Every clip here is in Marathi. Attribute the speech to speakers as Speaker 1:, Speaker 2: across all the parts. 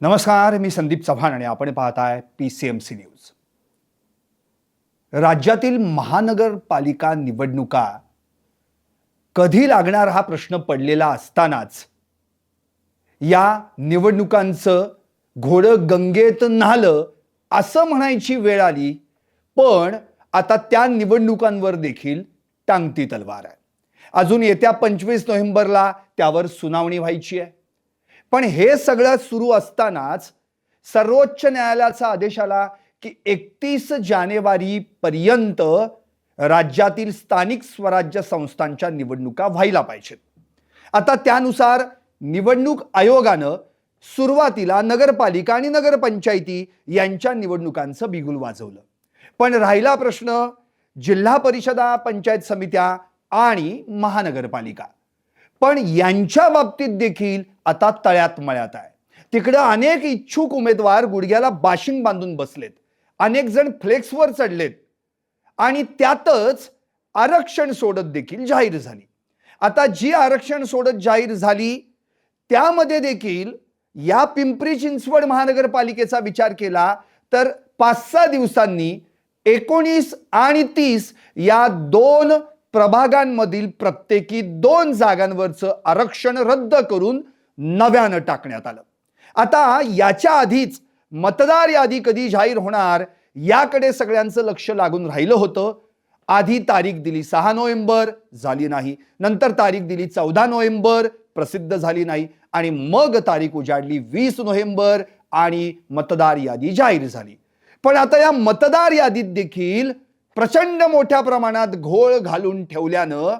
Speaker 1: नमस्कार मी संदीप चव्हाण आणि आपण पाहताय P C M C news राज्यातील महानगरपालिका निवडणुका कधी लागणार हा प्रश्न पडलेला असतानाच या निवडणुकांचं घोडं गंगेत न्हालं असं म्हणायची वेळ आली पण आता त्या निवडणुकांवर देखील टांगती तलवार आहे. अजून येत्या पंचवीस नोव्हेंबरला त्यावर सुनावणी व्हायची आहे. पण हे सगळं सुरू असतानाच सर्वोच्च न्यायालयाचा आदेश आला की एकतीस जानेवारी पर्यंत राज्यातील स्थानिक स्वराज्य संस्थांच्या निवडणुका व्हायला पाहिजेत. आता त्यानुसार निवडणूक आयोगानं सुरुवातीला नगरपालिका आणि नगरपंचायती यांच्या निवडणुकांचं बिगुल वाजवलं. पण राहिला प्रश्न जिल्हा परिषदा पंचायत समित्या आणि महानगरपालिका. पण यांच्या बाबतीत देखील आता तळ्यात मळ्यात आहे. तिकडं अनेक इच्छुक उमेदवार गुडघ्याला बाशिंग बांधून बसलेत. अनेक जण फ्लेक्सवर चढलेत. आणि त्यातच आरक्षण सोडत देखील जाहीर झाली. आता जी आरक्षण सोडत जाहीर झाली त्यामध्ये देखील या पिंपरी चिंचवड महानगरपालिकेचा विचार केला तर पाच सहा दिवसांनी एकोणीस आणि तीस या दोन प्रभागांमधील प्रत्येकी दोन जागांवरचं आरक्षण रद्द करून नव्यानं टाकण्यात आलं. आता याच्या आधीच मतदार यादी कधी जाहीर होणार याकडे सगळ्यांचं लक्ष लागून राहिलं होतं. आधी तारीख दिली सहा नोव्हेंबर झाली नाही. नंतर तारीख दिली चौदा नोव्हेंबर प्रसिद्ध झाली नाही. आणि मग तारीख उजाडली वीस नोव्हेंबर आणि मतदार यादी जाहीर झाली. पण आता या मतदार यादीत देखील प्रचंड मोठ्या प्रमाणात घोळ घालून ठेवल्यानं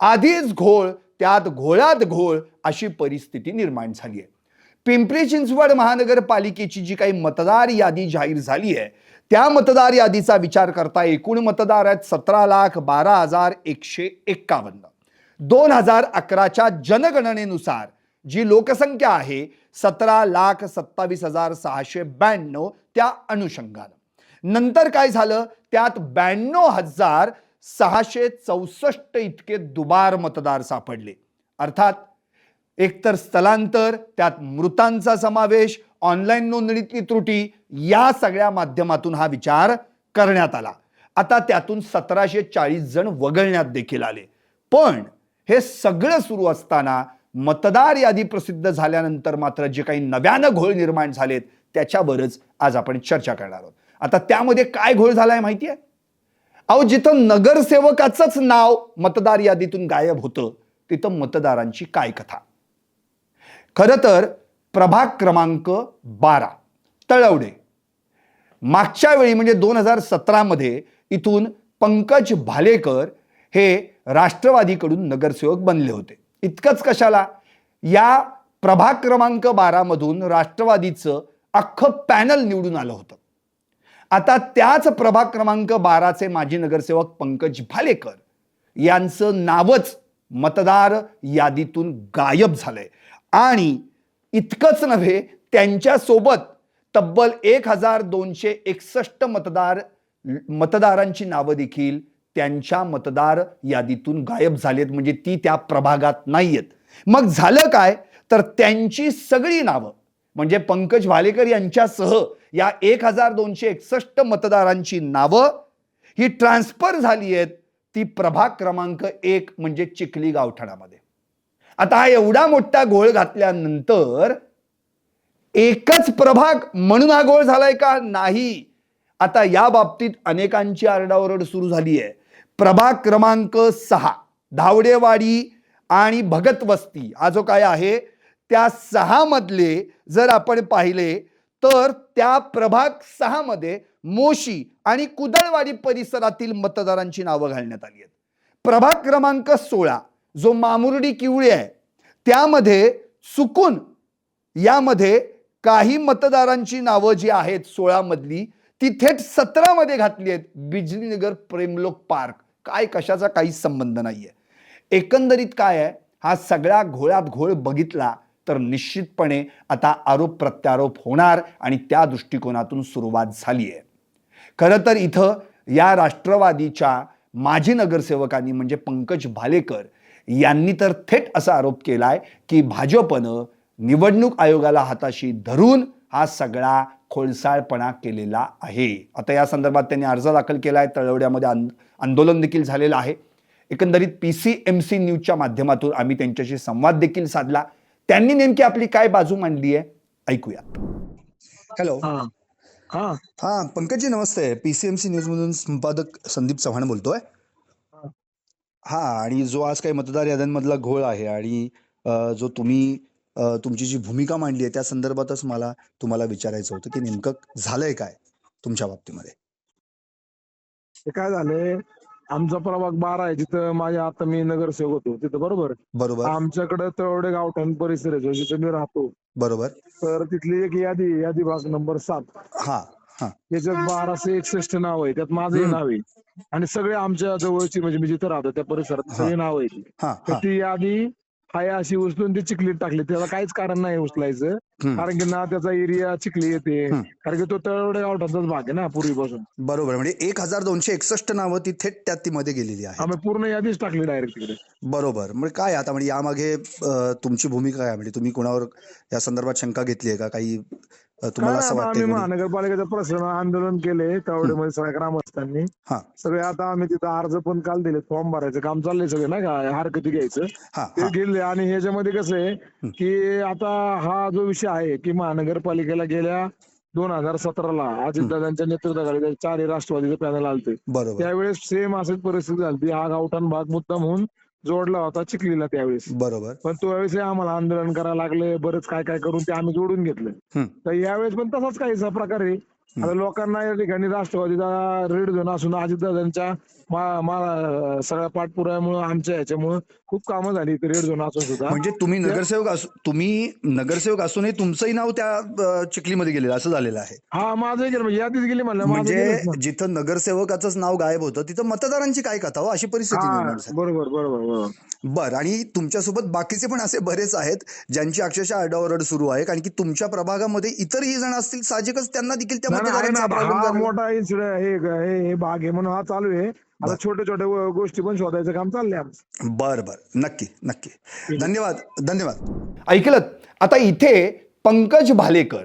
Speaker 1: आधीच घोळ त्यात घोळात घोळ अशी परिस्थिती निर्माण झाली आहे. पिंपरी चिंचवड महानगरपालिकेची जी काही मतदार यादी जाहीर झाली आहे त्या मतदार यादीचा विचार करता एकूण मतदार आहेत सतरा लाख बारा हजार एकशे एक्कावन्न. दोन हजार अकराच्या जनगणनेनुसार जी लोकसंख्या आहे सतरा लाख सत्तावीस हजार सहाशे ब्याण्णव त्या अनुषंगानं. नंतर काय झालं? त्यात ब्याण्णव हजार सहाशे चौसष्ट इतके दुबार मतदार सापडले. अर्थात एकतर स्थलांतर त्यात मृतांचा समावेश ऑनलाईन नोंदणीतली त्रुटी या सगळ्या माध्यमातून हा विचार करण्यात आला. आता त्यातून सतराशे चाळीस जण वगळण्यात देखील आले. पण हे सगळं सुरू असताना मतदार यादी प्रसिद्ध झाल्यानंतर मात्र जे काही नव्यानं घोळ निर्माण झालेत त्याच्यावरच आज आपण चर्चा करणार आहोत. आता त्यामध्ये काय घोळ झालाय माहिती आहे अहो जिथं नगरसेवकाचंच नाव मतदार यादीतून गायब होतं तिथं मतदारांची काय कथा? खरं तर प्रभाग क्रमांक बारा तळवडे. मागच्या वेळी म्हणजे दोन हजार सतरामध्ये इथून पंकज भालेकर हे राष्ट्रवादीकडून नगरसेवक बनले होते. इतकंच कशाला? या प्रभाग क्रमांक बारामधून राष्ट्रवादीचं अख्खं पॅनल निवडून आलं होतं. आता त्याच प्रभाग क्रमांक बाराचे माजी नगरसेवक पंकज भालेकर यांचं नावच मतदार यादीतून गायब झालंय. आणि इतकंच नव्हे त्यांच्यासोबत तब्बल एक हजार दोनशे एकसष्ट मतदार मतदारांची नावं देखील त्यांच्या मतदार यादीतून गायब झालेत म्हणजे ती त्या प्रभागात नाहीयेत. मग झालं काय? तर त्यांची सगळी नावं म्हणजे पंकज भालेकर यांच्यासह या एक हजार दोनशे एकसष्ट मतदारांची नावं ही ट्रान्सफर झाली आहेत. ती प्रभाग क्रमांक एक म्हणजे चिखली गावठाणामध्ये. आता हा एवढा मोठा घोळ घातल्यानंतर एकच प्रभाग म्हणून हा घोळ झालाय का? नाही. आता या बाबतीत अनेकांची आरडाओरड सुरू झाली आहे प्रभाग क्रमांक सहा धावडेवाडी आणि भगत वस्ती हा जो काय आहे? त्या सहा मधले जर आपण पाहिले तर त्या प्रभाग सहा मध्ये मोशी आणि कुदळवाडी परिसरातील मतदारांची नावं घालण्यात आली आहेत. प्रभाग क्रमांक सोळा जो मामुर्डी किवळी आहे त्यामध्ये चुकून यामध्ये काही मतदारांची नावं जी आहेत सोळा मधली ती थेट सतरामध्ये घातली आहेत बिजलीनगर प्रेमलोक पार्क. काय कशाचा काही संबंध नाहीये. एकंदरीत काय आहे? हा सगळा घोळात घोळ बघितला तर निश्चितपणे आता आरोप प्रत्यारोप होणार आणि त्या दृष्टिकोनातून सुरुवात झाली आहे खरं तर इथं या राष्ट्रवादीच्या माजी नगरसेवकांनी म्हणजे पंकज भालेकर यांनी तर थेट असा आरोप केला आहे की भाजपनं
Speaker 2: निवडणूक आयोगाला हाताशी धरून हा सगळा खोळसाळपणा केलेला आहे. आता या संदर्भात त्यांनी अर्ज दाखल केला आहे तळवड्यामध्ये आंदोलन देखील झालेलं आहे. एकंदरीत पी सी एम सी न्यूजच्या माध्यमातून आम्ही त्यांच्याशी संवाद देखील साधला. त्यांनी नेमकी आपली काय बाजू मांडली आहे? ऐकूयात. हॅलो
Speaker 3: हा. हा.
Speaker 2: हा पंकजी नमस्ते. पीसीएमसी न्यूज मधून संपादक संदीप चव्हाण बोलतोय. हा आणि जो आज काही मतदार याद्यांमधला घोळ आहे आणि जो तुम्ही तुमची जी भूमिका मांडली आहे त्या संदर्भातच मला तुम्हाला विचारायचं होतं की नेमकं झालंय काय तुमच्या बाबतीमध्ये?
Speaker 3: ते काय झालंय? आमचा प्रभाग बारा आहे. जिथं माझ्या आता मी नगरसेवक होतो. तिथं बरोबर?
Speaker 2: बरोबर.
Speaker 3: आमच्याकडे तळवडे गावठाण परिसर आहे जो जिथं मी राहतो.
Speaker 2: बरोबर.
Speaker 3: तर तिथली एक यादी यादी भाग नंबर सात.
Speaker 2: हा हा.
Speaker 3: त्याच्यात बाराशे एकसष्ट नाव आहे त्यात माझंही
Speaker 2: हम्म.
Speaker 3: नाव आहे. आणि सगळे आमच्या जवळची म्हणजे मी जिथं राहतो त्या परिसरात
Speaker 2: हा.
Speaker 3: सगळी नाव आहेत.
Speaker 2: हा
Speaker 3: तर
Speaker 2: हा.
Speaker 3: ती यादी हाय अशी उचलून ती चिखलीत टाकली. त्याला काहीच कारण नाही उचलायचं. कारण की ना त्याचा एरिया चिखली येते. कारण की तो तळवडे गावठाणचाच भाग आहे ना पूर्वीपासून.
Speaker 2: बरोबर. म्हणजे एक हजार दोनशे एकसष्ट नावं ती थेट त्या ती मध्ये गेलेली आहे
Speaker 3: आम्ही पूर्ण यादीच टाकली डायरेक्ट तिकडे.
Speaker 2: बरोबर. म्हणजे काय आता म्हणजे यामागे तुमची भूमिका आहे? म्हणजे तुम्ही कोणावर या संदर्भात शंका घेतली आहे का? काही तुम्हाला असं
Speaker 3: आम्ही
Speaker 2: की-
Speaker 3: महानगरपालिकेचं प्रश्न आंदोलन केले त्यावेळेमध्ये सगळ्या ग्रामस्थांनी
Speaker 2: हा.
Speaker 3: सगळे आता आम्ही तिथं अर्ज पण काल दिले फॉर्म भरायचं काम चाललंय सगळे ना का? हरकती घ्यायचं.
Speaker 2: हा
Speaker 3: ते
Speaker 2: हा.
Speaker 3: गेले आणि ह्याच्यामध्ये कसं आहे की आता हा जो विषय आहे की महानगरपालिकेला गेल्या दोन हजार सतराला अजितदादांच्या नेतृत्वाखाली चारही राष्ट्रवादीचे पॅनल आलते.
Speaker 2: बरोबर.
Speaker 3: त्यावेळेस सेम अशीच परिस्थिती झाली. हा गावठाण भाग मुद्दाम होऊन जोडला होता चिखलीला त्यावेळेस.
Speaker 2: बरोबर.
Speaker 3: पण त्यावेळेस आम्हाला आंदोलन करायला लागले बरंच काय काय करून ते आम्ही जोडून घेतलं. तर यावेळेस पण तसाच काहीसा प्रकार आहे. आता लोकांना या ठिकाणी राष्ट्रवादीचा रेड झोन असून अजितदादांच्या सगळ्या पाठपुराव्यामुळे आमच्या ह्याच्यामुळे खूप कामं झाली रेड झोन असून सुद्धा.
Speaker 2: म्हणजे तुम्ही नगरसेवक असू तुम्ही नगरसेवक असूनही तुमचंही नाव त्या चिखलीमध्ये गेलेलं असं झालेलं आहे.
Speaker 3: हा माझं गेलं म्हणजे यादीच गेली म्हणलं माझं
Speaker 2: म्हणजे. जिथं नगरसेवकाचंच नाव गायब होतं तिथं मतदारांची काय कथा हो? अशी परिस्थिती
Speaker 3: बरोबर बरोबर
Speaker 2: बर आणि तुमच्यासोबत बाकीचे पण असे बरेच आहेत ज्यांची अक्षरशः आरडाओरड सुरू आहे कारण की तुमच्या प्रभागामध्ये इतरही जण असतील साहजिकच त्यांना देखील त्या
Speaker 3: हा. मोठा इन्सिडेंट हे हे हे भाग आहे म्हणून हा चालू आहे. आता छोटे छोटे गोष्टी पण शोधायचं काम चाललंय आमचं.
Speaker 2: बर बर. नक्की नक्की. धन्यवाद धन्यवाद.
Speaker 1: ऐकलं? आता इथे पंकज भालेकर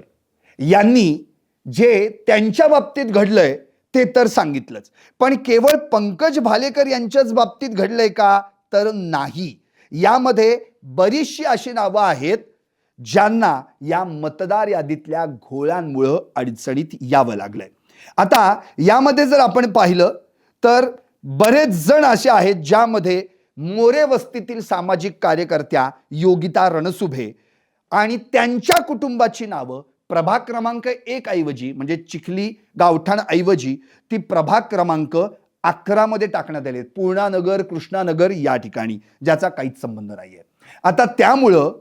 Speaker 1: यांनी जे त्यांच्या बाबतीत घडलंय ते तर सांगितलंच. पण केवळ पंकज भालेकर यांच्याच बाबतीत घडलंय का? तर नाही. यामध्ये बरीचशी अशी नावं आहेत ज्यांना या मतदार यादीतल्या घोळ्यांमुळं अडचणीत यावं लागलंय. आता यामध्ये जर आपण पाहिलं तर बरेच जण असे आहेत ज्यामध्ये मोरे वस्तीतील सामाजिक कार्यकर्त्या योगिता रणसुभे आणि त्यांच्या कुटुंबाची नावं प्रभाग क्रमांक एक ऐवजी म्हणजे चिखली गावठाण ऐवजी ती प्रभाग क्रमांक अकरामध्ये टाकण्यात आले पूर्णानगर कृष्णानगर या ठिकाणी ज्याचा काहीच संबंध नाहीये. आता त्यामुळं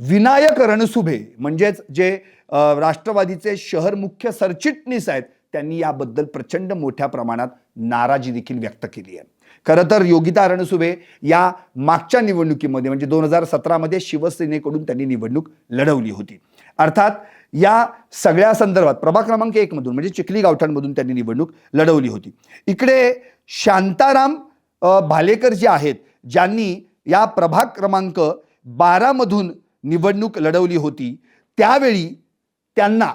Speaker 1: विनायक रणसुभे म्हणजेच जे राष्ट्रवादीचे शहर मुख्य सरचिटणीस आहेत त्यांनी याबद्दल प्रचंड मोठ्या प्रमाणात नाराजी देखील व्यक्त केली आहे. खरं तर योगिता रणसुभे या मागच्या निवडणुकीमध्ये म्हणजे दोन हजार सतरामध्ये शिवसेनेकडून त्यांनी निवडणूक लढवली होती. अर्थात या सगळ्या संदर्भात प्रभाग क्रमांक एकमधून म्हणजे चिखली गावठाणमधून त्यांनी निवडणूक लढवली होती. इकडे शांताराम भालेकर जे आहेत ज्यांनी या प्रभाग क्रमांक बारामधून निवडणूक लढवली होती त्यावेळी त्यांना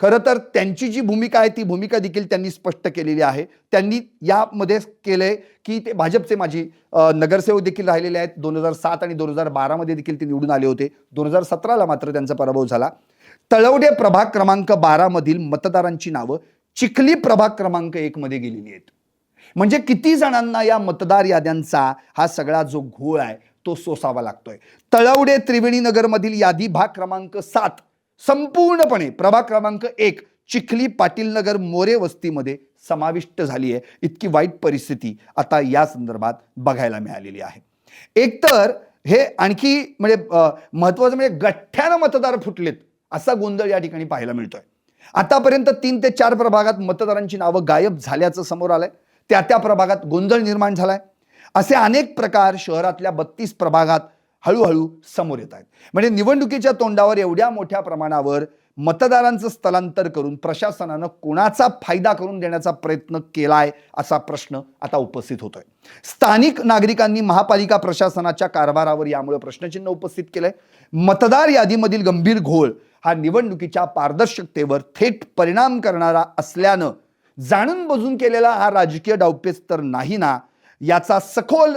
Speaker 1: खरं तर त्यांची जी भूमिका आहे ती भूमिका देखील त्यांनी स्पष्ट केलेली आहे. त्यांनी यामध्ये केलंय की ते भाजपचे माझी नगरसेवक देखील राहिलेले आहेत. दोन हजार सात आणि दोन हजार बारामध्ये देखील ते निवडून आले होते. दोन हजार सतराला मात्र त्यांचा पराभव झाला. तळवडे प्रभाग क्रमांक बारामधील मतदारांची नावं चिखली प्रभाग क्रमांक एक मध्ये गेलेली आहेत. म्हणजे किती जणांना या मतदार याद्यांचा हा सगळा जो घोळ आहे तो सोसावा लागतोय. तळवडे त्रिवेणी नगरमधील यादी भाग क्रमांक सात संपूर्णपणे प्रभाग क्रमांक एक चिखली पाटील नगर मोरे वस्तीमध्ये समाविष्ट झाली आहे. इतकी वाईट परिस्थिती आता या संदर्भात बघायला मिळालेली आहे. एकतर हे आणखी म्हणजे महत्वाचं म्हणजे गठ्ठ्यानं मतदार फुटलेत असा गोंधळ या ठिकाणी पाहायला मिळतोय. आतापर्यंत तीन ते चार प्रभागात मतदारांची नावं गायब झाल्याचं समोर आलंय. त्या त्या प्रभागात गोंधळ निर्माण झालाय. असे अनेक प्रकार शहरातल्या बत्तीस प्रभागात हळूहळू समोर येत आहेत. म्हणजे निवडणुकीच्या तोंडावर एवढ्या मोठ्या प्रमाणावर मतदारांचं स्थलांतर करून प्रशासनानं कोणाचा फायदा करून देण्याचा प्रयत्न केलाय असा प्रश्न आता उपस्थित होतोय. स्थानिक नागरिकांनी महापालिका प्रशासनाच्या कारभारावर यामुळे प्रश्नचिन्ह उपस्थित केलंय. मतदार यादीमधील गंभीर घोळ हा निवडणुकीच्या पारदर्शकतेवर थेट परिणाम करणारा असल्यानं जाणून बजून केलेला हा राजकीय डावपेच तर नाही ना याचा सखोल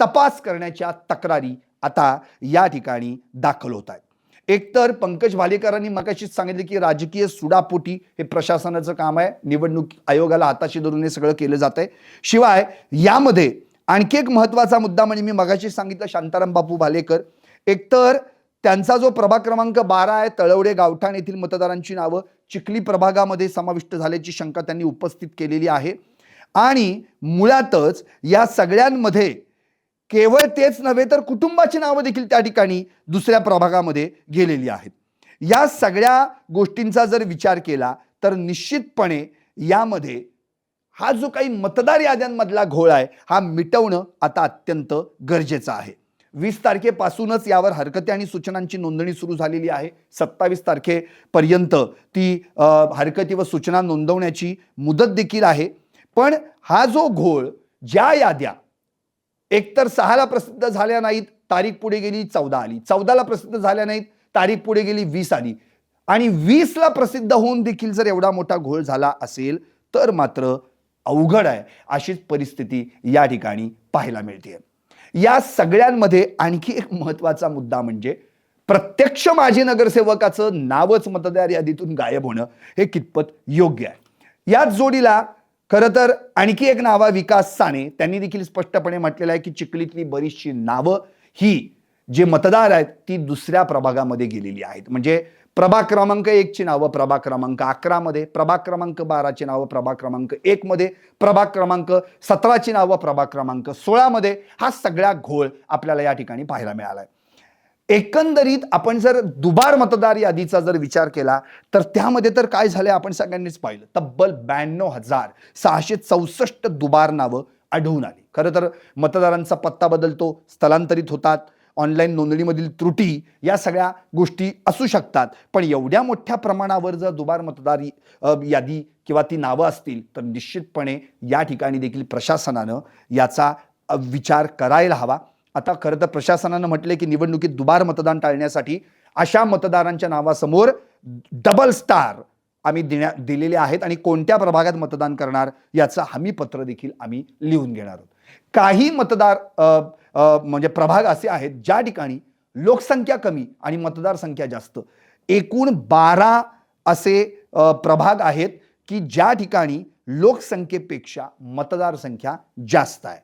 Speaker 1: तपास करण्याच्या तक्रारी आता या ठिकाणी दाखल होत आहेत. एकतर पंकज भालेकरांनी मगाशीच सांगितले की राजकीय सुडापोटी हे प्रशासनाचं काम आहे. निवडणूक आयोगाला हाताशी धरून हे सगळं केलं जात आहे शिवाय यामध्ये आणखी एक महत्त्वाचा मुद्दा म्हणजे मी मगाशी सांगितलं शांताराम बापू भालेकर एकतर त्यांचा जो प्रभाग क्रमांक बारा आहे तळवडे गावठाण येथील मतदारांची नावं चिखली प्रभागामध्ये समाविष्ट झाल्याची शंका त्यांनी उपस्थित केलेली आहे. आणि मुळातच या सगळ्यांमध्ये केवळ तेच नव्हे तर कुटुंबाची नावं देखील त्या ठिकाणी दुसऱ्या प्रभागामध्ये गेलेली आहेत. या सगळ्या गोष्टींचा जर विचार केला तर निश्चितपणे यामध्ये हा जो काही मतदार याद्यांमधला घोळ आहे हा मिटवणं आता अत्यंत गरजेचं आहे. वीस तारखेपासूनच यावर हरकती आणि सूचनांची नोंदणी सुरू झालेली आहे. सत्तावीस तारखेपर्यंत ती हरकती व सूचना नोंदवण्याची मुदत देखील आहे. पण हा जो घोळ ज्या याद्या एकतर सहाला प्रसिद्ध झाल्या नाहीत तारीख पुढे गेली चौदा आली. चौदाला प्रसिद्ध झाल्या नाहीत तारीख पुढे गेली वीस आली. आणि वीसला प्रसिद्ध होऊन देखील जर एवढा मोठा घोळ झाला असेल तर मात्र अवघड आहे. अशीच परिस्थिती या ठिकाणी पाहायला मिळते. या सगळ्यांमध्ये आणखी एक महत्त्वाचा मुद्दा म्हणजे प्रत्यक्ष माजी नगरसेवकाचं नावच मतदार यादीतून गायब होणं हे कितपत योग्य आहे. याच जोडीला खरं तर आणखी एक नावा विकास साने. त्यांनी देखील स्पष्टपणे म्हटलेलं आहे की चिखलीतली बरीचशी नावं ही जे मतदार आहेत ती दुसऱ्या प्रभागामध्ये गेलेली आहेत. म्हणजे प्रभाग क्रमांक एकची नावं प्रभाग क्रमांक अकरामध्ये प्रभाग क्रमांक बाराची नावं प्रभाग क्रमांक एकमध्ये प्रभाग क्रमांक सतराची नावं प्रभाग क्रमांक सोळामध्ये हा सगळा घोळ आपल्याला या ठिकाणी पाहायला मिळाला आहे एकंदरीत आपण जर दुबार मतदार यादीचा जर विचार केला तर त्यामध्ये तर काय झालंय आपण सगळ्यांनीच पाहिलं. तब्बल ब्याण्णव हजार सहाशे चौसष्ट दुबार नावं आढळून आली. खरं तर मतदारांचा पत्ता बदलतो स्थलांतरित होतात ऑनलाईन नोंदणीमधील त्रुटी या सगळ्या गोष्टी असू शकतात. पण एवढ्या मोठ्या प्रमाणावर जर दुबार मतदार यादी किंवा ती नावं असतील तर निश्चितपणे या ठिकाणी देखील प्रशासनानं याचा विचार करायला हवा. आता खरं तर प्रशासनानं म्हटलंय की निवडणुकीत दुबार मतदान टाळण्यासाठी अशा मतदारांच्या नावासमोर डबल स्टार आम्ही देण्या दिलेले आहेत आणि कोणत्या प्रभागात मतदान करणार याचं हमीपत्र देखील आम्ही लिहून घेणार आहोत. काही मतदार म्हणजे प्रभाग असे आहेत ज्या ठिकाणी लोकसंख्या कमी आणि मतदार संख्या जास्त. एकूण बारा असे प्रभाग आहेत की ज्या ठिकाणी लोकसंख्येपेक्षा मतदार संख्या जास्त आहे.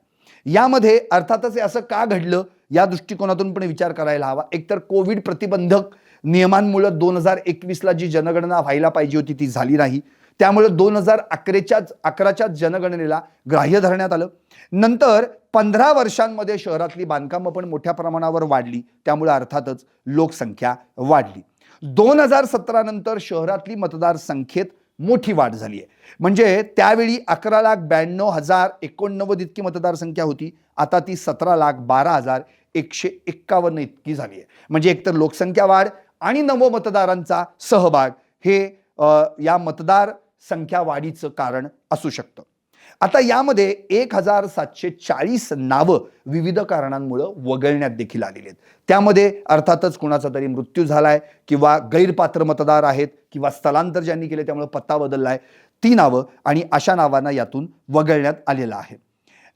Speaker 1: यामध्ये अर्थातच हे असं का घडलं? या दृष्टिकोनातून पण विचार करायला हवा. एकतर कोविड प्रतिबंधक नियमांमुळं दोन हजार एकवीसला जी जनगणना व्हायला पाहिजे होती ती झाली नाही. त्यामुळे दोन हजार अकराच्याच अकराच्या जनगणनेला ग्राह्य धरण्यात आलं. नंतर पंधरा वर्षांमध्ये शहरातली बांधकामं पण मोठ्या प्रमाणावर वाढली. त्यामुळे अर्थातच लोकसंख्या वाढली. दोन हजार सतरा नंतर शहरातली मतदार संख्येत मोठी वाढ झाली आहे. म्हणजे त्यावेळी अकरा लाख ब्याण्णव हजार एकोणनव्वद इतकी मतदारसंख्या होती. आता ती सतरा लाख बारा हजार एकशे एक्कावन्न इतकी झाली आहे. म्हणजे एकतर लोकसंख्या वाढ आणि नव मतदारांचा सहभाग हे या मतदार संख्या वाढीचं कारण असू शकतं. आता यामध्ये एक हजार सातशे चाळीस नावं विविध कारणांमुळं वगळण्यात देखील आलेली आहेत. त्यामध्ये अर्थातच कुणाचा तरी मृत्यू झालाय किंवा गैरपात्र मतदार आहेत किंवा स्थलांतर ज्यांनी केले त्यामुळे पत्ता बदललाय ती नावं आणि अशा नावांना यातून वगळण्यात आलेलं आहे.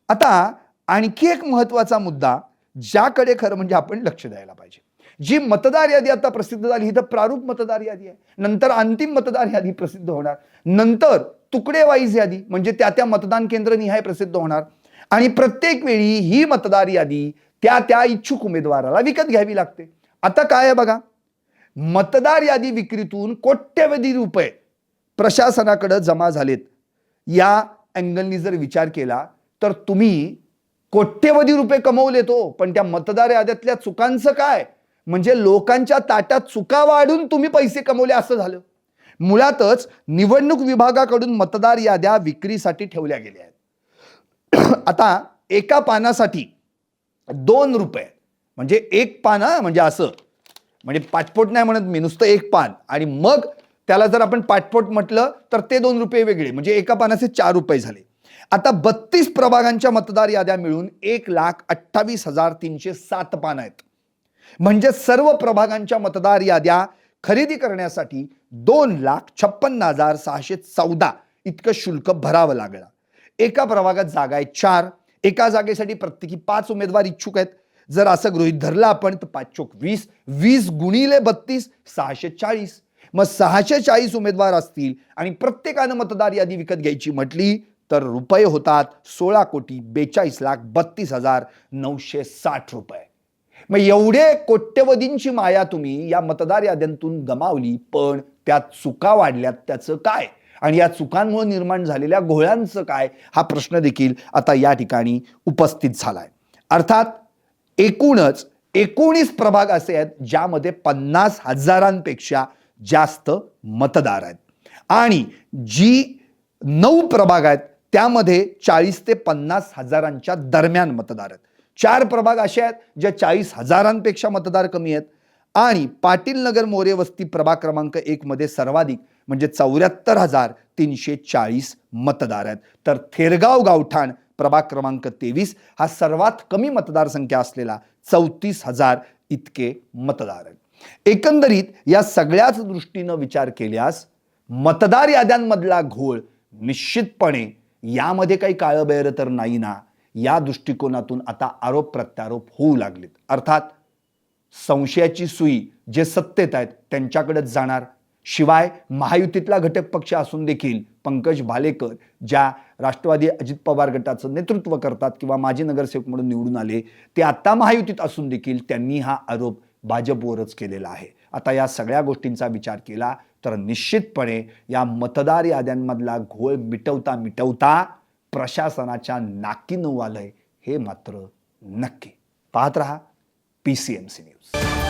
Speaker 1: आता आणखी एक महत्त्वाचा मुद्दा ज्याकडे खरं म्हणजे आपण लक्ष द्यायला पाहिजे. जी मतदार यादी आता प्रसिद्ध झाली ही तर प्रारूप मतदार यादी आहे. नंतर अंतिम मतदार यादी प्रसिद्ध होणार. नंतर तुकडेवाईज यादी म्हणजे त्या त्या मतदान केंद्र निहाय प्रसिद्ध होणार. आणि प्रत्येक वेळी ही मतदार यादी त्या त्या इच्छुक उमेदवाराला विकत घ्यावी लागते. आता काय आहे बघा मतदार यादी विक्रीतून कोट्यवधी रुपये प्रशासनाकडे जमा झालेत. या अँगलनी जर विचार केला तर तुम्ही कोट्यवधी रुपये कमवले तो पण त्या मतदार याद्यातल्या चुकांचं काय? म्हणजे लोकांच्या ताटात चुका वाढून तुम्ही पैसे कमवले असं झालं. मुळातच निवडणूक विभागाकडून मतदार याद्या विक्रीसाठी ठेवल्या गेल्या आहेत. आता एका पानासाठी दोन रुपये म्हणजे एक पाना म्हणजे असं म्हणजे पाचपोट नाही म्हणत मी नुसतं एक पान. आणि मग त्याला जर आपण पाचपोट म्हटलं तर ते दोन रुपये वेगळे. म्हणजे एका पानाचे चार रुपये झाले. आता बत्तीस प्रभागांच्या मतदार याद्या मिळून एक लाख अठ्ठावीस हजार तीनशे सात पान आहेत. म्हणजे सर्व प्रभागांच्या मतदार याद्या खरेदी करण्यासाठी दोन लाख छप्पन्न हजार सहाशे चौदा इतकं शुल्क भरावं लागलं. एका प्रभागात जागा आहे चार. एका जागेसाठी प्रत्येकी पाच उमेदवार इच्छुक आहेत. जर असं गृहित धरलं आपण तर पाच चोक वीस वीस गुणिले बत्तीस सहाशे चाळीस. मग सहाशे चाळीस उमेदवार असतील आणि प्रत्येकानं मतदार यादी विकत घ्यायची म्हटली तर रुपये होतात सोळा कोटी बेचाळीस लाख बत्तीस हजार नऊशे साठ रुपये. मग एवढे कोट्यवधींची माया तुम्ही या मतदार याद्यांतून गमावली पण त्यात चुका वाढल्यात त्याचं काय? आणि या चुकांमुळे निर्माण झालेल्या घोळ्यांचं काय? हा प्रश्न देखील आता या ठिकाणी उपस्थित झालाय. अर्थात एकूणच एकोणीस प्रभाग असे आहेत ज्यामध्ये पन्नास हजारांपेक्षा जास्त मतदार आहेत. आणि जी नऊ प्रभाग आहेत त्यामध्ये चाळीस ते पन्नास हजारांच्या दरम्यान मतदार आहेत. चार प्रभाग असे आहेत ज्या चाळीस हजारांपेक्षा मतदार कमी आहेत. आणि पाटील नगर मोरे वस्ती प्रभाग क्रमांक एकमध्ये सर्वाधिक म्हणजे चौऱ्याहत्तर हजार तीनशे चाळीस मतदार आहेत. तर थेरगाव गावठाण प्रभाग क्रमांक तेवीस हा सर्वात कमी मतदारसंख्या असलेला चौतीस हजार इतके मतदार आहेत. एकंदरीत या सगळ्याच दृष्टीनं विचार केल्यास मतदार याद्यांमधला घोळ निश्चितपणे यामध्ये काही काळबैर तर नाही ना या दृष्टिकोनातून आता आरोप प्रत्यारोप होऊ लागलेत. अर्थात संशयाची सुई जे सत्तेत आहेत त्यांच्याकडेच जाणार. शिवाय महायुतीतला घटक पक्ष असून देखील पंकज भालेकर ज्या राष्ट्रवादी अजित पवार गटाचं नेतृत्व करतात किंवा माजी नगरसेवक म्हणून निवडून आले ते आता महायुतीत असून देखील त्यांनी हा आरोप भाजपवरच केलेला आहे. आता या सगळ्या गोष्टींचा विचार केला तर निश्चितपणे या मतदार याद्यांमधला घोळ मिटवता मिटवता प्रशासनाच्या नाकीनं आलंय हे मात्र नक्की. पाहत रहा P C M C news